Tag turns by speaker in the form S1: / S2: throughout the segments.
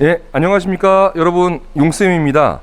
S1: 예, 안녕하십니까. 여러분, 용쌤입니다.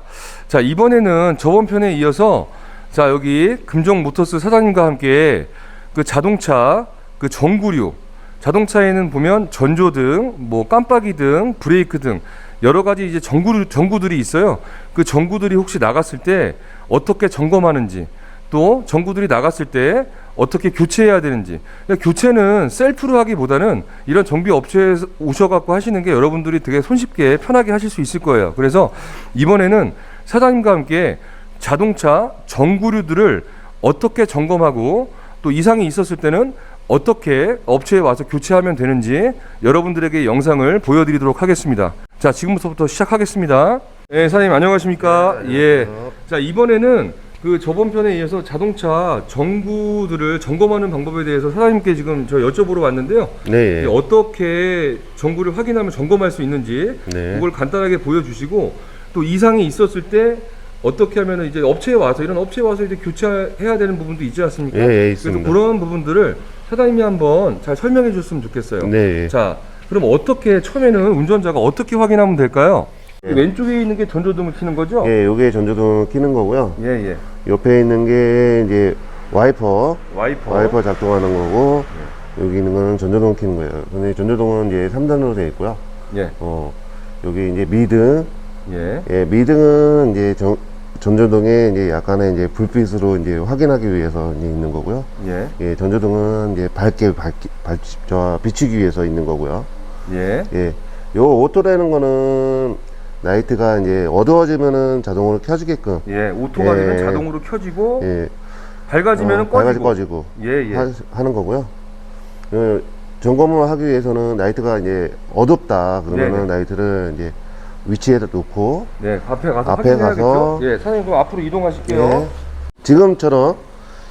S1: 자, 이번에는 저번 편에 이어서 자, 여기 금종 모터스 사장님과 함께 그 자동차 그 전구류 자동차에는 보면 전조등, 뭐 깜빡이 등, 브레이크 등 여러 가지 이제 전구 전구들이 있어요. 그 전구들이 혹시 나갔을 때 어떻게 점검하는지 또 전구들이 나갔을 때 어떻게 교체해야 되는지 그러니까 교체는 셀프로 하기보다는 이런 정비 업체에 오셔갖고 하시는 게 여러분들이 되게 손쉽게 편하게 하실 수 있을 거예요. 그래서 이번에는 사장님과 함께 자동차 전구류들을 어떻게 점검하고 또 이상이 있었을 때는 어떻게 업체에 와서 교체하면 되는지 여러분들에게 영상을 보여드리도록 하겠습니다. 자, 지금부터 시작하겠습니다. 네, 사장님 안녕하십니까? 예. 자, 이번에는 그 저번 편에 이어서 자동차 전구들을 점검하는 방법에 대해서 사장님께 지금 저 여쭤보러 왔는데요.
S2: 네.
S1: 이게 어떻게 전구를 확인하면 점검할 수 있는지
S2: 네.
S1: 그걸 간단하게 보여주시고 또 이상이 있었을 때 어떻게 하면 이제 업체에 와서 이런 업체에 와서 이제 교체해야 되는 부분도 있지 않습니까?
S2: 예, 예,
S1: 그래서
S2: 있습니다.
S1: 그런 부분들을 사장님이 한번 잘 설명해 줬으면 좋겠어요.
S2: 네.
S1: 자, 그럼 어떻게 처음에는 운전자가 어떻게 확인하면 될까요?
S2: 예.
S1: 왼쪽에 있는 게 전조등을 켜는 거죠?
S2: 예, 요게 전조등 켜는 거고요.
S1: 예, 예.
S2: 옆에 있는 게 이제 와이퍼,
S1: 와이퍼.
S2: 와이퍼 작동하는 거고, 여기 있는 거는 전조등 켜는 거예요. 근데 전조등은 이제 3단으로 되어 있고요.
S1: 예,
S2: 어, 여기 이제 미등,
S1: 예.
S2: 예, 미등은 이제 전, 전조등에 이제 약간의 이제 불빛으로 이제 확인하기 위해서 이제 있는 거고요.
S1: 예,
S2: 예, 전조등은 이제 밝게 밝기, 밝, 저, 비추기 위해서 있는 거고요.
S1: 예.
S2: 예. 요 오토라는 거는 라이트가 이제 어두워지면은 자동으로 켜지게끔
S1: 예, 오토가
S2: 예.
S1: 되면 자동으로 켜지고
S2: 예.
S1: 밝아지면
S2: 어, 밝아지
S1: 꺼지고.
S2: 꺼지고
S1: 예, 예.
S2: 하, 는 거고요. 어, 점검을 하기 위해서는 라이트가 이제 어둡다 그러면은
S1: 네네.
S2: 라이트를 이제 위치에다 놓고
S1: 네, 앞에 가서
S2: 앞에
S1: 확인해야겠죠.
S2: 가서-
S1: 예, 사장님 그럼 앞으로 이동하실게요.
S2: 예. 지금처럼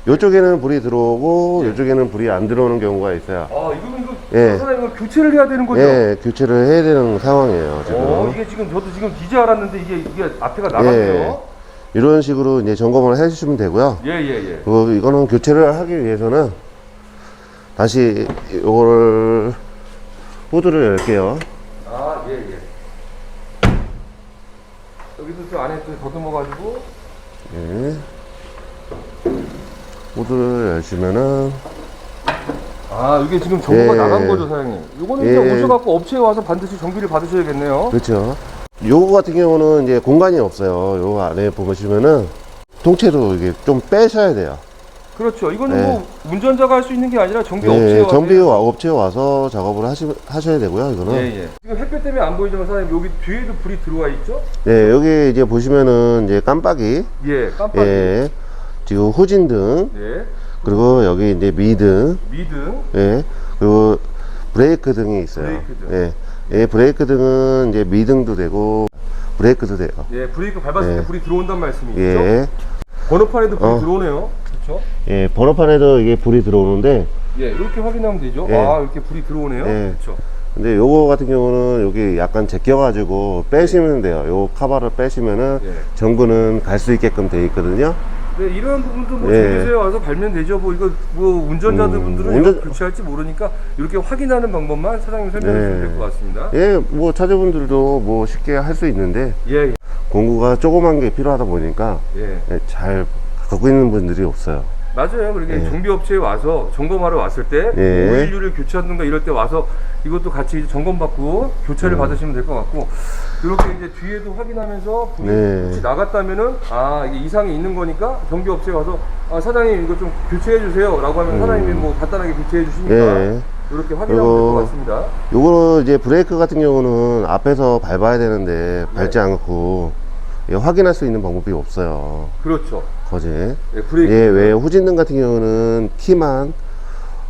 S2: 이쪽에는 불이 들어오고
S1: 예.
S2: 이쪽에는 불이 안 들어오는 경우가 있어요.
S1: 아, 이거 이거
S2: 예.
S1: 사장님 이거 교체를 해야 되는 거죠?
S2: 예, 교체를 해야 되는 상황이에요 지금.
S1: 어, 이게 지금 저도 지금 이제 알았는데 이게 이게 앞에가 나갔네요.
S2: 이런 식으로 이제 점검을 해주시면 되고요.
S1: 예, 예, 예.
S2: 그리고 이거는 교체를 하기 위해서는 다시 이거를 후드를 열게요.
S1: 아, 예, 예. 여기도 저 안에 또 더듬어 가지고
S2: 예. 후드를 열시면은
S1: 아, 이게 지금 정보가
S2: 예.
S1: 나간 거죠, 사장님. 이거는
S2: 예.
S1: 이제 오셔 갖고 업체에 와서 반드시 정비를 받으셔야겠네요.
S2: 그렇죠. 요거 같은 경우는 이제 공간이 없어요. 요 안에 보시면은 통째로 이게 좀 빼셔야 돼요.
S1: 그렇죠. 이거는
S2: 예.
S1: 뭐 운전자가 할 수 있는 게 아니라 정비 업체에
S2: 예,
S1: 와서
S2: 정비 와- 업체에 와서 작업을 하시, 하셔야 되고요. 이거는.
S1: 예, 예. 지금 햇볕 때문에 안 보이지만 사장님 여기 뒤에도 불이 들어와 있죠?
S2: 네, 여기 이제 보시면은 이제 깜빡이,
S1: 예, 깜빡이.
S2: 예, 지금 후진등,
S1: 예.
S2: 그리고 여기 이제 미등,
S1: 미등.
S2: 예, 그리고 브레이크 등이 있어요.
S1: 브레이크 등.
S2: 예, 예, 브레이크 등은 이제 미등도 되고 브레이크도 돼요.
S1: 예, 브레이크 밟았을
S2: 예.
S1: 때 불이 들어온단 말씀이죠?
S2: 예,
S1: 번호판에도 불이
S2: 어.
S1: 들어오네요. 그렇죠?
S2: 예, 번호판에도 이게 불이 들어오는데,
S1: 예, 이렇게 확인하면 되죠.
S2: 예.
S1: 아, 이렇게 불이 들어오네요.
S2: 예.
S1: 그렇죠.
S2: 근데 요거 같은 경우는 여기 약간 제껴 가지고 빼시면 돼요. 요 카바를 빼시면은
S1: 예.
S2: 전구는 갈 수 있게끔 돼 있거든요.
S1: 네, 이런 부분도 뭐
S2: 예.
S1: 정비소에 와서 갈면 되죠. 뭐 이거 뭐 운전자들
S2: 음,
S1: 분들은
S2: 운전-
S1: 이거 교체할지 모르니까 이렇게 확인하는 방법만 사장님 설명해 주시면
S2: 네.
S1: 될것 같습니다.
S2: 예, 뭐 차주분들도 뭐 쉽게 할 수 있는데
S1: 예,
S2: 공구가 조그만 게 필요하다 보니까
S1: 예.
S2: 예, 잘 갖고 있는 분들이 없어요.
S1: 맞아요. 그렇게
S2: 예.
S1: 정비업체에 와서 점검하러 왔을 때
S2: 예.
S1: 오일류를 교체하든가 이럴 때 와서 이것도 같이 이제 점검받고 교체를
S2: 음.
S1: 받으시면 될 것 같고 이렇게 이제 뒤에도 확인하면서
S2: 네.
S1: 혹시 나갔다면은 아 이게 이상이 있는 거니까 정비업체에 와서 아 사장님 이거 좀 교체해 주세요 라고 하면 사장님이 뭐 간단하게 교체해 주시니까
S2: 음. 예.
S1: 이렇게 확인하면 될 것 같습니다.
S2: 요거는 이제 브레이크 같은 경우는 앞에서 밟아야 되는데 밟지
S1: 네.
S2: 않고 예, 확인할 수 있는 방법이 없어요.
S1: 그렇죠.
S2: 거지.
S1: 예, 브레이크.
S2: 예, 왜 후진등 같은 경우는 키만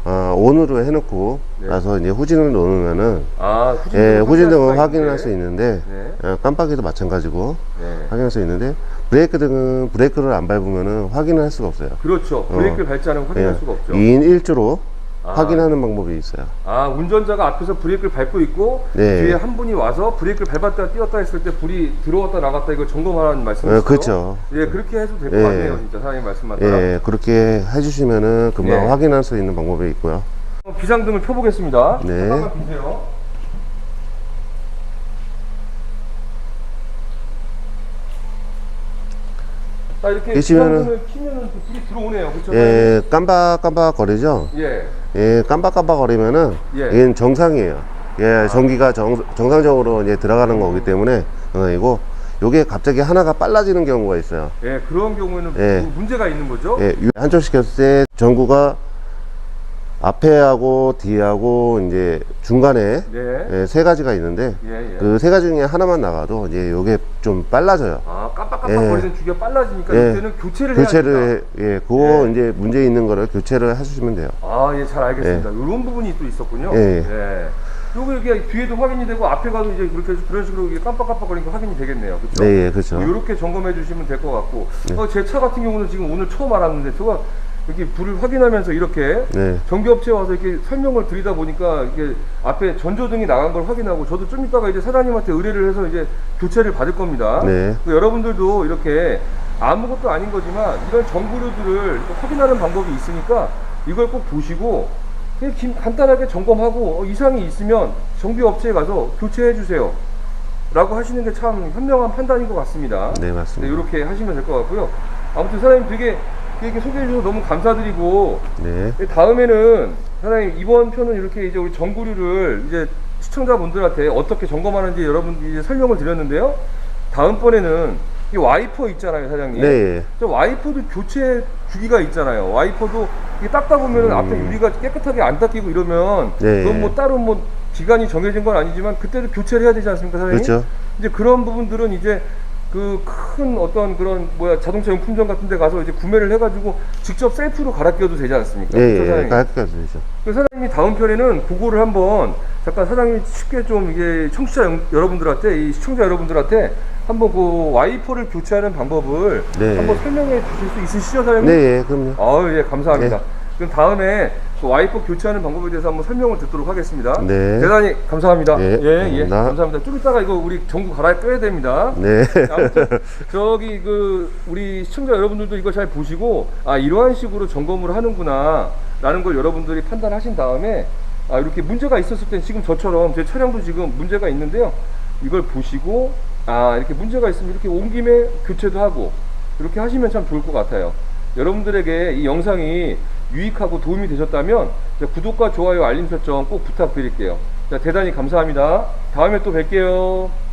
S2: 아, 온으로 해놓고
S1: 네.
S2: 나서 이제 후진을 놓으면은
S1: 아 후진등
S2: 예, 후진등은 확인을. 할 수 있는데
S1: 네.
S2: 어, 깜빡이도 마찬가지고
S1: 네.
S2: 확인할 수 있는데 브레이크 등은 브레이크를 안 밟으면은 확인을 할 수가 없어요.
S1: 그렇죠. 브레이크를 밟지 않으면 확인할
S2: 예,
S1: 수가 없죠.
S2: 2인 1조로
S1: 아.
S2: 확인하는 방법이 있어요.
S1: 아 운전자가 앞에서 브레이크를 밟고 있고
S2: 네.
S1: 뒤에 한 분이 와서 브레이크를 밟았다 띄웠다 했을 때 불이 들어왔다 나갔다 이걸 점검하라는 말씀이시죠?
S2: 어, 그렇죠.
S1: 예 그렇게 해도 될 것
S2: 예.
S1: 같네요 진짜 사장님 말씀 맞다
S2: 예, 그렇게 해주시면은 금방
S1: 예.
S2: 확인할 수 있는 방법이 있고요.
S1: 비상등을 켜보겠습니다
S2: 네.
S1: 잠깐만 기세요 딱 이렇게
S2: 계시면은-
S1: 부상선을 키면은 또 불이 들어오네요. 그렇죠?
S2: 예, 깜박깜박 거리죠?
S1: 예.
S2: 예, 깜박깜박 거리면은
S1: 예.
S2: 이건 정상이에요. 예, 전기가 정, 정상적으로 이제 들어가는 거기 때문에 정상이고 요게 갑자기 하나가 빨라지는 경우가 있어요.
S1: 예, 그런 경우에는
S2: 예.
S1: 뭐 문제가 있는 거죠?
S2: 예, 유- 한쪽 시켰을 때 전구가 앞에하고 뒤하고 이제 중간에
S1: 네.
S2: 예, 세 가지가 있는데
S1: 예, 예.
S2: 그 세 가지 중에 하나만 나가도 이제 요게 좀 빨라져요.
S1: 아, 깜빡깜빡거리는 주기가 빨라지니까
S2: 예.
S1: 이때는 교체를 해야.
S2: 교체를 해, 예, 그거
S1: 예.
S2: 이제 문제 있는 거를 교체를 해주시면 돼요.
S1: 아, 예, 잘 알겠습니다. 이런 부분이 또 있었군요.
S2: 예.
S1: 예. 요거 이게 뒤에도 확인이 되고 앞에 가도 이제 그렇게 해서 그런 식으로 이게 깜빡깜빡 거리는 게 확인이 되겠네요. 그렇죠?
S2: 네, 예, 그렇죠.
S1: 이렇게 점검해 주시면 될 것 같고 어, 제 차 같은 경우는 지금 오늘 처음 알았는데 제가 이렇게 불을 확인하면서 이렇게
S2: 네.
S1: 전기업체에 와서 이렇게 설명을 드리다 보니까 이게 앞에 전조등이 나간 걸 확인하고 저도 좀 이따가 이제 사장님한테 의뢰를 해서 이제 교체를 받을 겁니다.
S2: 네.
S1: 그 여러분들도 이렇게 아무것도 아닌 거지만 이런 전구류들을 또 확인하는 방법이 있으니까 이걸 꼭 보시고 그냥 김- 간단하게 점검하고 어, 이상이 있으면 정비업체에 가서 교체해 주세요. 라고 하시는 게 참 현명한 판단인 것 같습니다.
S2: 네, 맞습니다.
S1: 이렇게 하시면 될 것 같고요. 아무튼 사장님 되게 이렇게 소개해 주셔서 너무 감사드리고
S2: 네.
S1: 다음에는 사장님 이번 편은 이렇게 이제 우리 전구류를 이제 시청자분들한테 어떻게 점검하는지 여러분들이 이제 설명을 드렸는데요. 다음번에는 이 와이퍼 있잖아요, 사장님.
S2: 네, 예.
S1: 저 와이퍼도 교체 주기가 있잖아요. 와이퍼도 이게 닦다 보면 은 앞에 유리가 깨끗하게 안 닦이고 이러면
S2: 음. 네.
S1: 그건 뭐 따로 뭐 기간이 정해진 건 아니지만 그때도 교체를 해야 되지 않습니까, 사장님?
S2: 그렇죠.
S1: 이제 그런 부분들은 이제 그 큰 어떤 그런 뭐야 자동차 용 품점 같은 데 가서 이제 구매를 해가지고 직접 셀프로 갈아 끼워도 되지 않습니까?
S2: 예, 예,
S1: 사장님?
S2: 깔끔하게 되죠.
S1: 그 사장님이 다음 편에는 그거를 한번 잠깐 사장님이 쉽게 좀 이게 청취자 영- 여러분들한테 이 시청자 여러분들한테 한번 그 와이퍼를 교체하는 방법을
S2: 네.
S1: 한번 설명해 주실 수 있으시죠, 사장님?
S2: 네, 예, 그럼요.
S1: 아유, 예, 감사합니다.
S2: 네.
S1: 그럼 다음에 그 와이퍼 교체하는 방법에 대해서 한번 설명을 듣도록 하겠습니다.
S2: 네.
S1: 대단히 감사합니다.
S2: 예,
S1: 예, 예,
S2: 감사합니다.
S1: 감사합니다. 좀 이따가 이거 우리 전구 갈아 껴야 됩니다.
S2: 네.
S1: 아무튼 저기 그 우리 시청자 여러분들도 이거 잘 보시고 아 이러한 식으로 점검을 하는구나 라는 걸 여러분들이 판단하신 다음에 아 이렇게 문제가 있었을 땐 지금 저처럼 제 차량도 지금 문제가 있는데요 이걸 보시고 아 이렇게 문제가 있으면 이렇게 온 김에 교체도 하고 이렇게 하시면 참 좋을 것 같아요 여러분들에게 이 영상이 유익하고 도움이 되셨다면 자, 구독과 좋아요 알림 설정 꼭 부탁드릴게요. 자, 대단히 감사합니다. 다음에 또 뵐게요